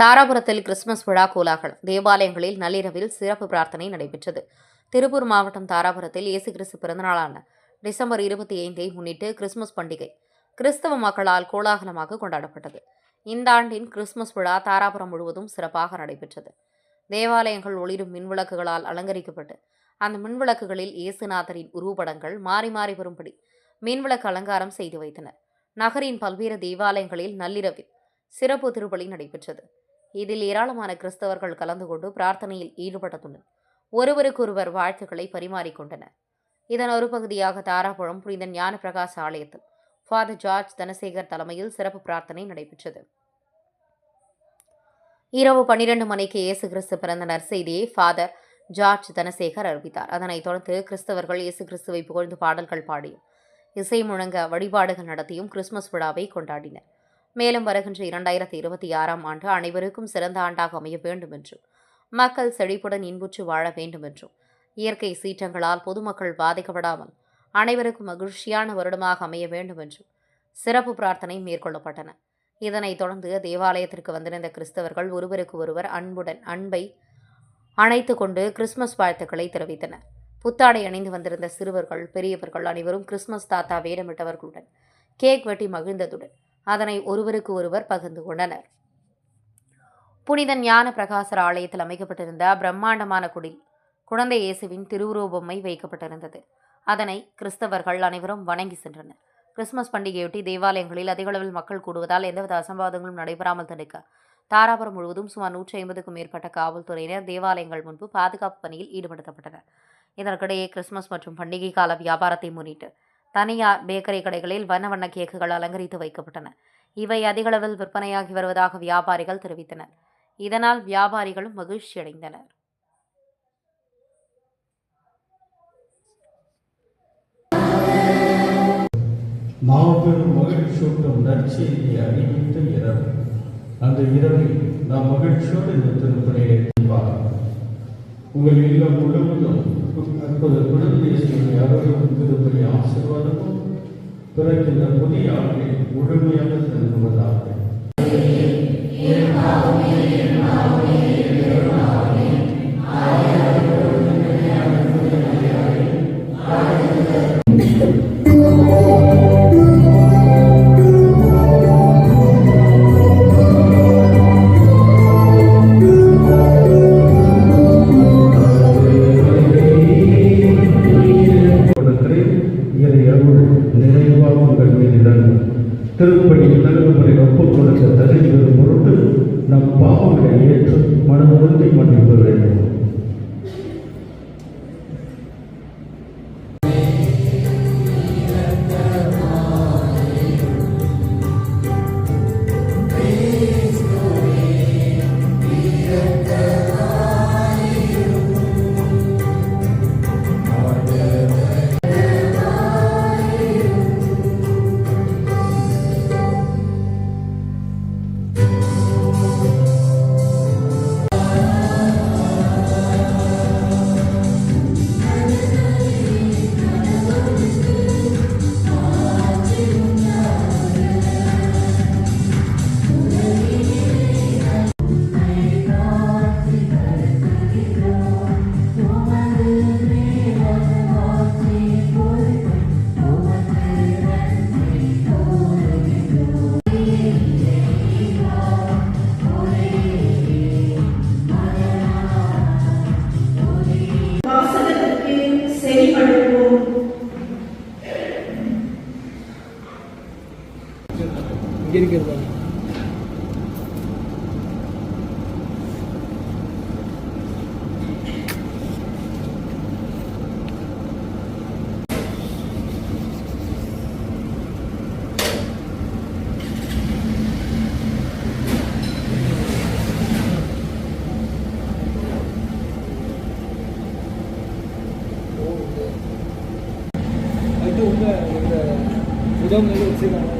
தாராபுரத்தில் Christmas விழா கோலாகலம். தேவாலயங்களில் நள்ளிரவில் சிறப்பு பிரார்த்தனை நடைபெற்றது. திருப்பூர் மாவட்டம் தாராபுரத்தில் இயேசு கிறிஸ்து பிறந்தநாளான டிசம்பர் இருபத்தி ஐந்தை முன்னிட்டு கிறிஸ்துமஸ் பண்டிகை கிறிஸ்தவ மக்களால் கோலாகலமாக கொண்டாடப்பட்டது. இந்த ஆண்டின் கிறிஸ்துமஸ் விழா தாராபுரம் முழுவதும் சிறப்பாக நடைபெற்றது. தேவாலயங்கள் ஒளிரும் மின்விளக்குகளால் அலங்கரிக்கப்பட்டு அந்த மின்விளக்குகளில் இயேசுநாதரின் உருவப்படங்கள் மாறி மாறி வரும்படி மின்விளக்கு அலங்காரம் செய்து வைத்தனர். நகரின் பல்வேறு தேவாலயங்களில் நள்ளிரவில் சிறப்பு திருப்பலி நடைபெற்றது. இதில் ஏராளமான கிறிஸ்தவர்கள் கலந்து கொண்டு பிரார்த்தனையில் ஈடுபட்டதுடன் ஒருவருக்கொருவர் வாழ்த்துக்களை பரிமாறிக்கொண்டனர். இதன் ஒரு பகுதியாக தாராபுரம் புனித ஞான பிரகாச ஆலயத்தில் ஃபாதர் ஜார்ஜ் தனசேகர் தலைமையில் சிறப்பு பிரார்த்தனை நடைபெற்றது. இரவு பன்னிரண்டு மணிக்கு இயேசு கிறிஸ்து பிறந்த நற்செய்தியை ஃபாதர் ஜார்ஜ் தனசேகர் அறிவித்தார். அதனைத் தொடர்ந்து கிறிஸ்தவர்கள் இயேசு கிறிஸ்துவை புகழ்ந்து பாடல்கள் பாடியும் இசை முழங்க வழிபாடுகள் நடத்தியும் கிறிஸ்துமஸ் விழாவை கொண்டாடினர். மேலும் வருகின்ற இரண்டாயிரத்தி இருபத்தி ஆறாம் ஆண்டு அனைவருக்கும் சிறந்த ஆண்டாக அமைய வேண்டும் என்றும் மக்கள் செழிப்புடன் இன்புற்று வாழ வேண்டும் என்றும் இயற்கை சீற்றங்களால் பொதுமக்கள் பாதிக்கப்படாமல் அனைவருக்கும் மகிழ்ச்சியான வருடமாக அமைய வேண்டும் என்றும் சிறப்பு பிரார்த்தனை மேற்கொள்ளப்பட்டன. இதனைத் தொடர்ந்து தேவாலயத்திற்கு வந்திருந்த கிறிஸ்தவர்கள் ஒருவருக்கு ஒருவர் அன்புடன் அன்பை அணைத்து கொண்டு கிறிஸ்துமஸ் வாழ்த்துக்களை தெரிவித்தனர். புத்தாடை அணிந்து வந்திருந்த சிறுவர்கள் பெரியவர்கள் அனைவரும் கிறிஸ்துமஸ் தாத்தா வேடமிட்டவர்களுடன் கேக் வெட்டி மகிழ்ந்ததுடன் அதனை ஒருவருக்கு ஒருவர் பகிர்ந்து கொண்டனர். புனித ஞான பிரகாசர் ஆலயத்தில் அமைக்கப்பட்டிருந்த பிரம்மாண்டமான குடில் குழந்தை இயேசுவின் திருவுருவபொம்மை வைக்கப்பட்டிருந்தது. அதனை கிறிஸ்தவர்கள் அனைவரும் வணங்கி சென்றனர். கிறிஸ்துமஸ் பண்டிகையொட்டி தேவாலயங்களில் அதிகளவில் மக்கள் கூடுவதால் எந்தவித அசம்பாதங்களும் நடைபெறாமல் தடுக்க தாராபுரம் முழுவதும் சுமார் நூற்றி ஐம்பதுக்கும் மேற்பட்ட காவல்துறையினர் தேவாலயங்கள் முன்பு பாதுகாப்பு பணியில் ஈடுபடுத்தப்பட்டனர். இதற்கிடையே கிறிஸ்துமஸ் மற்றும் பண்டிகை கால வியாபாரத்தை முன்னிட்டு தனியார் பேக்கரி கடைகளில் வண்ண வண்ண கேக்குகள் அலங்கரித்து வைக்கப்பட்டன. இவை அதிகளவில் விற்பனையாகி வருவதாக வியாபாரிகள் தெரிவித்தனர். இதனால் வியாபாரிகளும் மகிழ்ச்சியடைந்தனர் மாபெரும் மகிழ்ச்சியூட்டும் நற்செய்தியை அறிவித்த இரவு. அந்த இரவில் நாம் மகிழ்ச்சியோடு இந்த திருப்பணியை உங்கள் இல்லம் முழுவதும் அற்புத குழந்தை செய்தி அவர்களும் திருப்பணி ஆசீர்வாதமும் இந்த புதிய ஆண்டை முழுமையாக செலுத்துவதாக இதை அருள் நிறைவாக உங்கள் மீது இறங்கும் திருப்பணி தகுமுறை ஒப்புக் கொடுக்க தகுதி பொருட்டு நம் பாவங்களை ஏற்று மனமுறுதி மன்னிப்பு வேண்டும். இங்கே இருக்கிறதா அது உங்க இந்த முகாம் வச்சிருக்காங்க